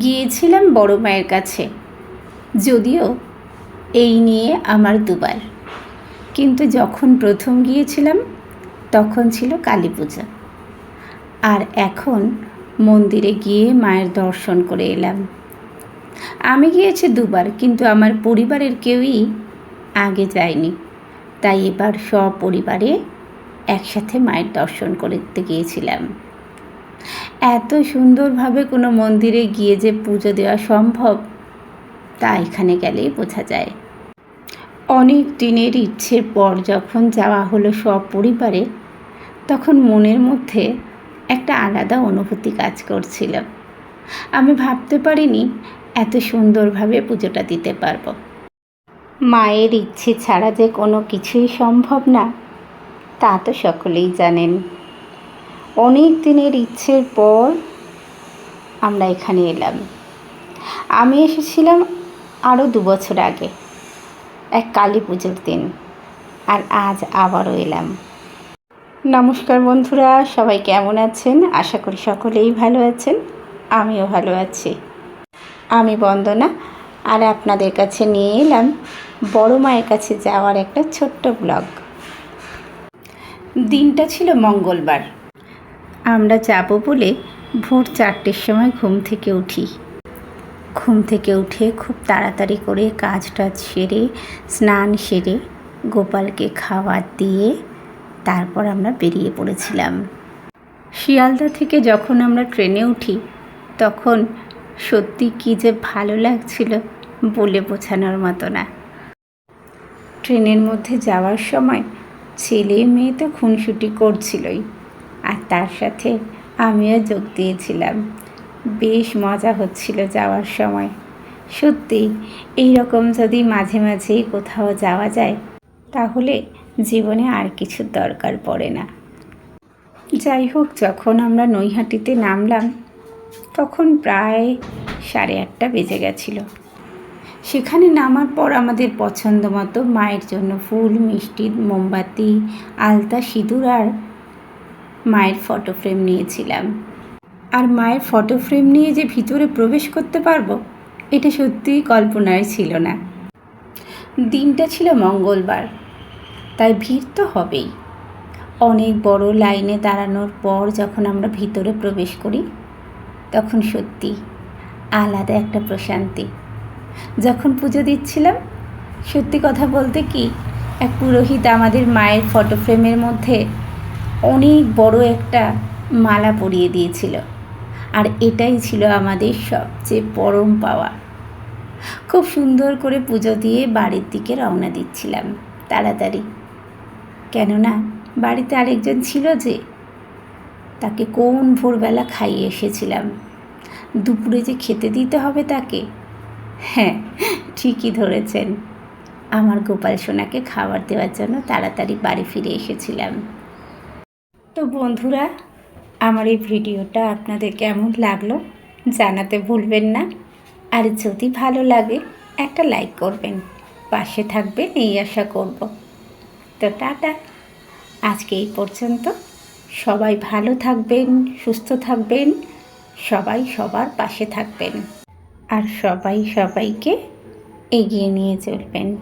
গিয়েছিলাম বড় মায়ের কাছে। যদিও এই নিয়ে আমার দুবার। কিন্তু যখন প্রথম গিয়েছিলাম, তখন ছিল কালী পূজা। আর এখন মন্দিরে গিয়ে মায়ের দর্শন করে এলাম। আমি গিয়েছি দুবার, কিন্তু আমার পরিবারের কেউই আগে যায়নি। তাই এবার সপরিবারে একসাথে মায়ের দর্শন করতে গিয়েছিলাম। এত সুন্দরভাবে কোনো মন্দিরে গিয়ে যে পুজো দেওয়া সম্ভব, তা এখানে গেলেই বোঝা যায়। অনেক দিনের ইচ্ছের পর যখন যাওয়া হলো সব পরিবারে তখন মনের মধ্যে একটা আলাদা অনুভূতি কাজ করছিল। আমি ভাবতে পারিনি এত সুন্দরভাবে পুজোটা দিতে পারব। মায়ের ইচ্ছে ছাড়া যে কোনো কিছুই সম্ভব না, তা তো সকলেই জানেন। অনেক দিনের ইচ্ছের পর আমরা এখানে এলাম। আমি এসেছিলাম আরও দু বছর আগে, এক কালী পুজোর দিন, আর আজ আবারও এলাম। নমস্কার বন্ধুরা, সবাই কেমন আছেন? আশা করি সকলেই ভালো আছেন, আমিও ভালো আছি। আমি বন্দনা, আর আপনাদের কাছে নিয়ে এলাম বড় মায়ের কাছে যাওয়ার একটা ছোট্ট ব্লগ। দিনটা ছিল মঙ্গলবার। আমরা যাব বলে ভোর চারটের সময় ঘুম থেকে উঠি। ঘুম থেকে উঠে খুব তাড়াতাড়ি করে কাজ টাজ সেরে, স্নান সেরে, গোপালকে খাবার দিয়ে তারপর আমরা বেরিয়ে পড়েছিলাম। শিয়ালদা থেকে যখন আমরা ট্রেনে উঠি, তখন সত্যি কী যে ভালো লাগছিল বলে বোঝানোর মতো না। ট্রেনের মধ্যে যাওয়ার সময় ছেলে মেয়ে তো খুনসুটি করছিলই। আর তার সাথে আমিও যোগ দিয়েছিলাম। বেশ মজা হচ্ছিল যাওয়ার সময়। সত্যি এই রকম যদি মাঝে মাঝেই কোথাও যাওয়া যায়, তাহলে জীবনে আর কিছুর দরকার পড়ে না। যাই হোক, যখন আমরা নৈহাটিতে নামলাম, তখন প্রায় সাড়ে আটটা বেজে গেছিল। সেখানে নামার পর আমাদের পছন্দ মতো মায়ের জন্য ফুল, মিষ্টি, মোমবাতি, আলতা, সিঁদুর আর মায়ের ফটো ফ্রেম নিয়েছিলাম। আর মায়ের ফটো ফ্রেম নিয়ে যে ভিতরে প্রবেশ করতে পারব, এটা সত্যিই কল্পনায় ছিল না। দিনটা ছিল মঙ্গলবার, তাই ভিড় তো হবেই। অনেক বড় লাইনে দাঁড়ানোর পর যখন আমরা ভিতরে প্রবেশ করি, তখন সত্যি আলাদা একটা প্রশান্তি। যখন পুজো দিচ্ছিলাম, সত্যি কথা বলতে কি, এক পুরোহিত আমাদের মায়ের ফটো ফ্রেমের মধ্যে অনেক বড় একটা মালা পরিয়ে দিয়েছিল। আর এটাই ছিল আমাদের সবচেয়ে পরম পাওয়া। খুব সুন্দর করে পুজো দিয়ে বাড়ির দিকে রওনা দিচ্ছিলাম তাড়াতাড়ি। কেননা বাড়িতে আরেকজন ছিল যে, তাকে কোন ভোরবেলা খাইয়ে এসেছিলাম। দুপুরে যে খেতে দিতে হবে তাকে? হ্যাঁ ঠিকই ধরেছেন। আমার গোপাল সোনাকে খাবার দেওয়ার জন্য তাড়াতাড়ি বাড়ি ফিরে এসেছিলাম। তো বন্ধুরা, আমার এই ভিডিওটা আপনাদের কেমন লাগল জানাতে ভুলবেন না। আর যদি ভালো লাগে, একটা লাইক করবেন। পাশে থাকবেন, এই আশা করব। তো টাটা। আজকে এই পর্যন্ত। সবাই ভালো থাকবেন, সুস্থ থাকবেন, সবাই সবার পাশে থাকবেন। আর সবাই সবাইকে এগিয়ে নিয়ে চলবেন।